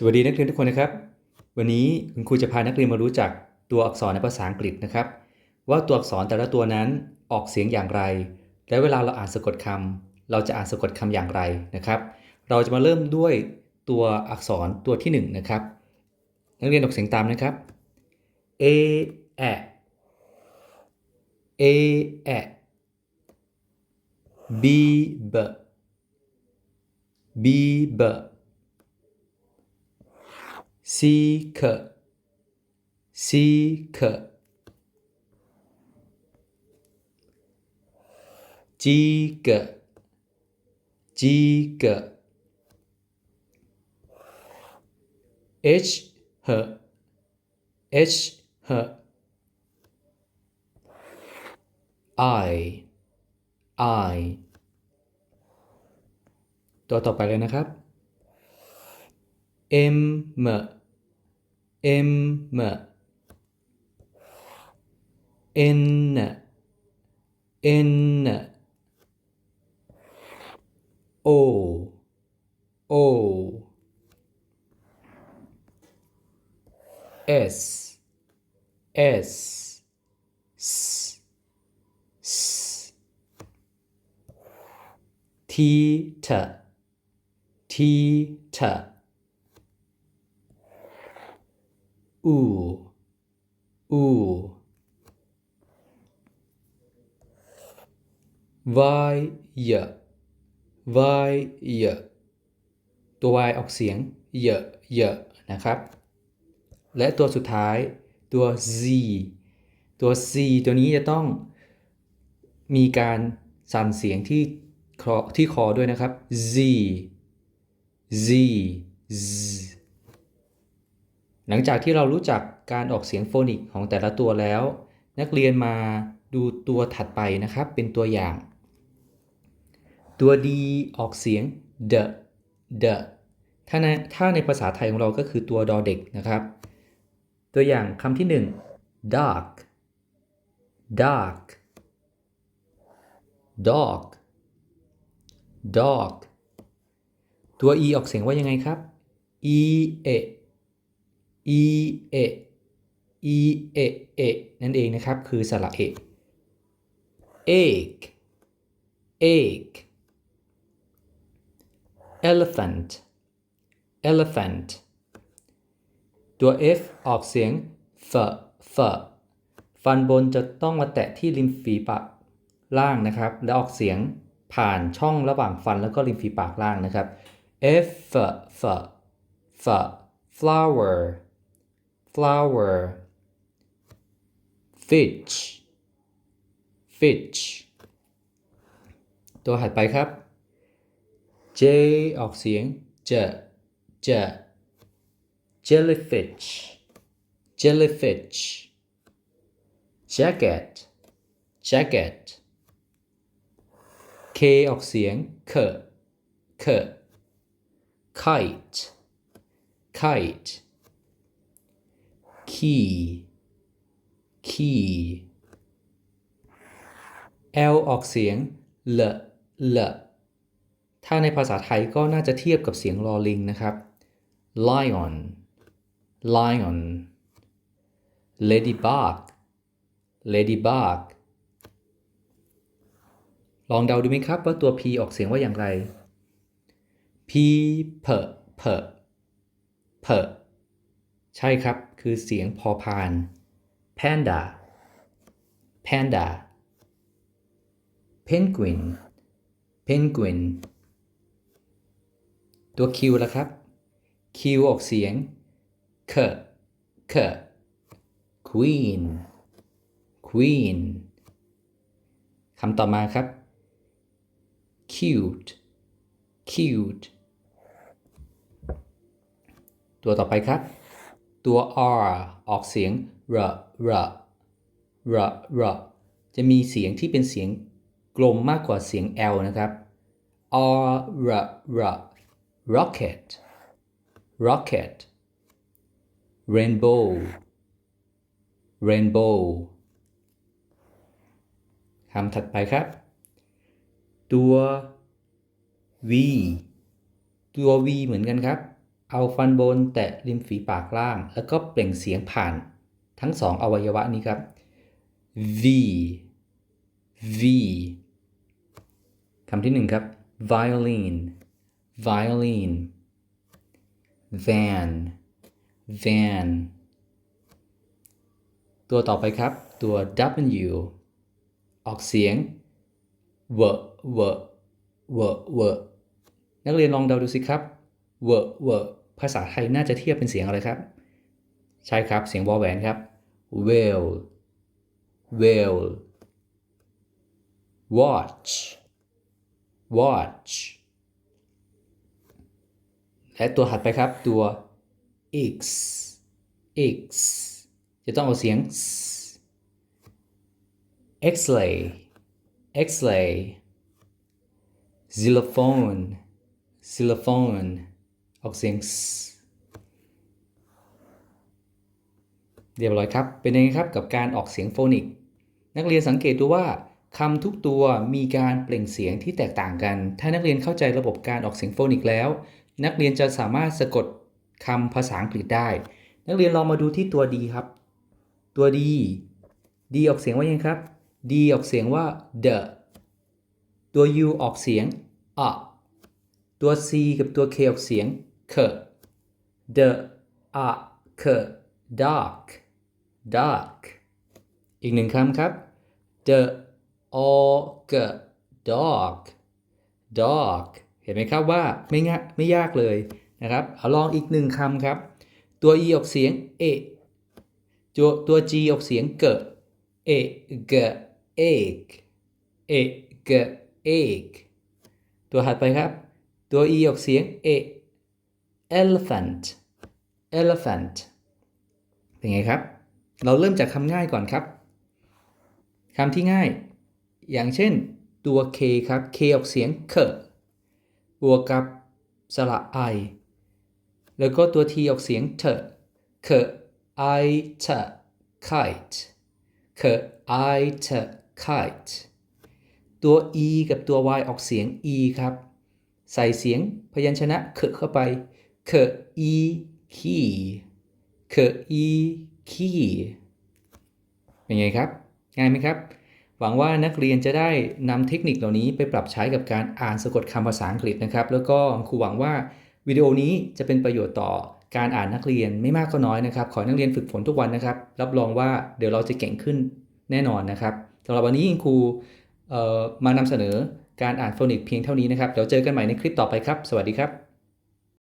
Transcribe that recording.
สวัสดีนักเรียนทุกคนนะครับ วันนี้คุณครูจะพานักเรียนมารู้จักตัวอักษรในภาษาอังกฤษนะครับ ว่าตัวอักษรแต่ละตัวนั้นออกเสียงอย่างไร และเวลาเราอ่านสะกดคำเราจะอ่านสะกดคำอย่างไรนะครับ เราจะมาเริ่มด้วยตัวอักษรตัวที่หนึ่งนะครับ นักเรียนออกเสียงตามนะครับ a แอ a แอ b b b b c k c k g g g g h h h h i i ตัวต่อไปเลยนะครับ M M M N N O O S S S S T T T T อูอูวายเยวายเยตัว y ออกเสียงเยเยนะครับ และตัวสุดท้ายตัว z ตัว c ตัวนี้จะต้องมีการสั่นเสียงที่คอที่คอด้วยนะครับ z z z หลังจากที่เรารู้จักการออกเสียงโฟนิกของแต่ละตัวแล้ว นักเรียนมาดูตัวถัดไปนะครับ เป็นตัวอย่าง ตัว d ออกเสียง d d ถ้าในถ้าในภาษาไทยของเราก็คือตัวดอเด็กนะครับ ตัวอย่างคำที่ 1 dark dark dog dog ตัว e ออกเสียงว่ายังไงครับ e e e เอ e เอเอนั่นเองนะครับ คือสระเอ egg egg elephant elephant ตัว f ออกเสียง f f ฟันบนจะต้องมาแตะที่ริมฝีปากล่างนะครับ แล้วออกเสียงผ่านช่องระหว่างฟันแล้วก็ริมฝีปากล่างนะครับ f f f flower flower fish fish ตัวถัดไปครับ J ออกเสียง j j jellyfish jellyfish jacket jacket K ออกเสียง k k kite kite key key L ออกเสียง l l ถ้าในภาษาไทยก็น่าจะเทียบกับเสียงลอลิงนะครับ lion lion ladybug ladybug ลองเดาดูไหมครับว่าตัว P ออกเสียงว่าอย่างไร P p p p ใช่ครับ คือเสียงพอพาน panda panda penguin penguin ตัว Q และครับ Q ออกเสียง k k queen queen คำต่อมาครับ cute cute ตัวต่อไปครับ ตัว r ออกเสียง r r r r จะมีเสียงที่เป็นเสียงกลมมากกว่าเสียง l นะครับ r r r rocket rocket rainbow rainbow คำถัดไปครับ ตัว v ตัว v เหมือนกันครับ เอาฟันบนแตะริมฝีปากล่าง แล้วก็เปล่งเสียงผ่านทั้งสองอวัยวะนี้ครับ V V คำที่หนึ่งครับ violin violin van van ตัวต่อไปครับ ตัว W ออกเสียง w w w w นักเรียนลองเดาดูสิครับ w w ภาษาไทยน่าจะเทียบเป็นเสียงอะไรครับ ใช่ครับเสียงวอแหวนครับ well well watch watch และตัวถัดไปครับตัว x x จะต้องเอาเสียง x-ray x-ray xylophone xylophone ออกเสียงเรียบร้อยครับ เป็นยังไงครับกับการออกเสียงโฟนิก นักเรียนสังเกตดูว่าคำทุกตัวมีการเปล่งเสียงที่แตกต่างกัน ถ้านักเรียนเข้าใจระบบการออกเสียงโฟนิกแล้ว นักเรียนจะสามารถสะกดคำภาษาอังกฤษได้ นักเรียนลองมาดูที่ตัว D ครับ ตัว D D ออกเสียงว่ายังครับ D ออกเสียงว่า the ตัว U ออกเสียง a ตัว C กับตัว K ออกเสียง k the a k dark dark อีกหนึ่งคำครับ the og dog dog เห็นไหมครับว่าไม่ง่ายไม่ยากเลยนะครับ เอาลองอีกหนึ่งคำครับ ตัว e ออกเสียง a ตัวตัว g ออกเสียงเก a g egg a g egg ตัวถัดไปครับ ตัว e ออกเสียง a elephant elephant เป็นไงครับ เราเริ่มจากคำง่ายก่อนครับคำที่ง่าย อย่างเช่น ตัว k ครับ k ออกเสียงเคบวกกับสระ i แล้วก็ตัว t ออกเสียงเถเค i เถ kite เค i เถ kite ตัว e กับตัว y ออกเสียง e ครับ ใส่เสียงพยัญชนะเคเข้าไป เค e key เค e key เป็นไงครับ ง่ายไหมครับ หวังว่านักเรียนจะได้นำเทคนิคเหล่านี้ไปปรับใช้กับการอ่านสะกดคำภาษาอังกฤษนะครับ แล้วก็ครูหวังว่าวิดีโอนี้จะเป็นประโยชน์ต่อการอ่านนักเรียนไม่มากก็น้อยนะครับ ขอให้นักเรียนฝึกฝนทุกวันนะครับ รับรองว่าเดี๋ยวเราจะเก่งขึ้นแน่นอนนะครับสำหรับวันนี้ครูมานำเสนอการอ่านโฟนิกเพียงเท่านี้นะครับ เดี๋ยวเจอกันใหม่ในคลิปต่อไปครับ สวัสดีครับ